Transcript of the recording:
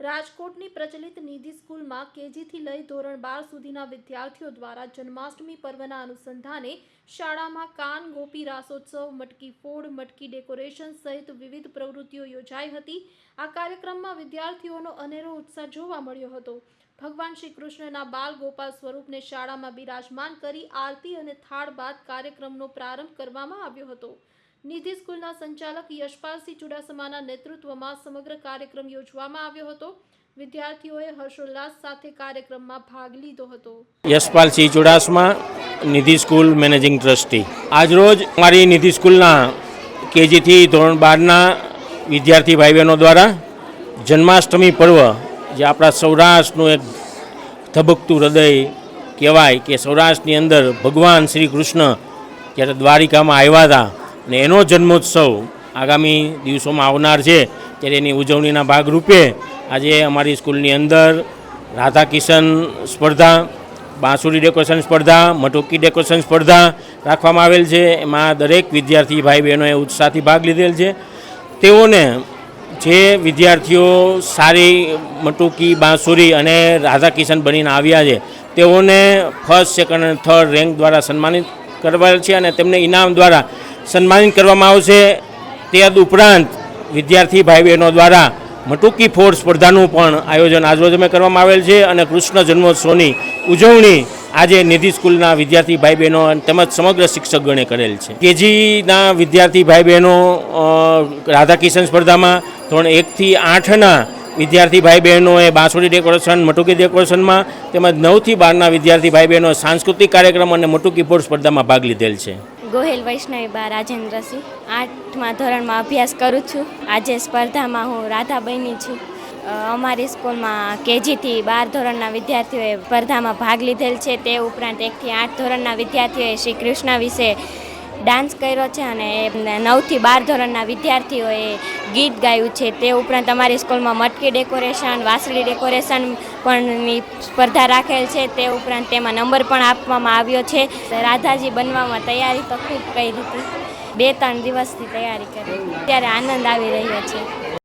રાજકોટની પ્રચલિત નિધિ સ્કૂલમાં કેજીથી લઈ ધોરણ બાર સુધીના વિદ્યાર્થીઓ દ્વારા જન્માષ્ટમી પર્વના અનુસંધાને શાળામાં કાન ગોપી રાસોત્સવ, મટકી ફોડ, મટકી ડેકોરેશન સહિત વિવિધ પ્રવૃત્તિઓ યોજાઈ હતી. આ કાર્યક્રમમાં વિદ્યાર્થીઓનો અનેરો ઉત્સાહ જોવા મળ્યો હતો. ભગવાન શ્રી કૃષ્ણના બાલ ગોપાલ સ્વરૂપને શાળામાં બિરાજમાન કરી આરતી અને થાળ બાદ કાર્યક્રમનો પ્રારંભ કરવામાં આવ્યો હતો. નિધિ સ્કૂલના સંચાલક યશપાલસિંહ ચુડાસમાના નેતૃત્વમાં સમગ્ર કાર્યક્રમ યોજવામાં આવ્યો હતો. વિદ્યાર્થીઓએ હર્ષોલ્લાસ સાથે કાર્યક્રમમાં ભાગ લીધો હતો. Yashpalsinh Chudasama, Nidhi school managing trustee. આજરોજ અમારી નિધિ સ્કૂલના કેજીથી ધોરણ બારના વિદ્યાર્થી ભાઈ બહેનો દ્વારા જન્માષ્ટમી પર્વ, જે આપણા સૌરાષ્ટ્રનું એક ધબકતું હૃદય કહેવાય કે સૌરાષ્ટ્રની અંદર ભગવાન શ્રી કૃષ્ણ જ્યારે દ્વારિકામાં આવ્યા હતા અને એનો જન્મોત્સવ આગામી દિવસોમાં આવનાર છે, ત્યારે એની ઉજવણીના ભાગરૂપે આજે અમારી સ્કૂલની અંદર રાધા કિશન સ્પર્ધા, બાંસુરી ડેકોરેશન સ્પર્ધા, મટુકી ડેકોરેશન સ્પર્ધા રાખવામાં આવેલ છે. એમાં દરેક વિદ્યાર્થી ભાઈ બહેનોએ ઉત્સાહથી ભાગ લીધેલ છે. તેઓને જે વિદ્યાર્થીઓ સારી મટુકી, બાંસુરી અને રાધા કિશન બનીને આવ્યા છે, તેઓને ફર્સ્ટ, સેકન્ડ અને થર્ડ રેન્ક દ્વારા સન્માનિત કરવા છે અને તેમને ઇનામ દ્વારા સન્માનિત કરવામાં આવશે. તે ઉપરાંત વિદ્યાર્થી ભાઈ બહેનો દ્વારા મટુકી ફોડ સ્પર્ધાનું પણ આયોજન આજરોજ કરવામાં આવેલ છે અને કૃષ્ણ જન્મોત્સવની ઉજવણી આજે નિધિ સ્કૂલના વિદ્યાર્થી ભાઈ બહેનો તેમજ સમગ્ર શિક્ષકગણે કરેલ છે. કેજીના વિદ્યાર્થી ભાઈ બહેનો રાધાકિશન સ્પર્ધામાં ધોરણ એકથી આઠના વિદ્યાર્થી ભાઈ બહેનોએ બાંસુરી ડેકોરેશન, મટુકી ડેકોરેશનમાં તેમજ નવથી બારના વિદ્યાર્થી ભાઈ બહેનો સાંસ્કૃતિક કાર્યક્રમ અને મટુકી ફોડ સ્પર્ધામાં ભાગ લીધેલ છે. ગોહિલ વૈષ્ણવી બા રાજેન્દ્રસિંહ. આઠમા ધોરણમાં અભ્યાસ કરું છું. આજે સ્પર્ધામાં હું રાધા બની છું અમારી સ્કૂલમાં કેજીથી બાર ધોરણના વિદ્યાર્થીઓએ સ્પર્ધામાં ભાગ લીધેલ છે. તે ઉપરાંત એકથી આઠ ધોરણના વિદ્યાર્થીઓએ શ્રી કૃષ્ણ વિશે ડાન્સ કર્યો છે અને નવથી બાર ધોરણના વિદ્યાર્થીઓએ ગીત ગાયું છે. તે ઉપરાંત અમારી સ્કૂલમાં મટકી ડેકોરેશન, વાસળી ડેકોરેશન પણની સ્પર્ધા રાખેલ છે. તે ઉપરાંત તેમાં નંબર પણ આપવામાં આવ્યો છે. રાધાજી બનવામાં તૈયારી તો ખૂબ કરી હતી. બે ત્રણ દિવસથી તૈયારી કરી. ત્યારે આનંદ આવી રહ્યો છે.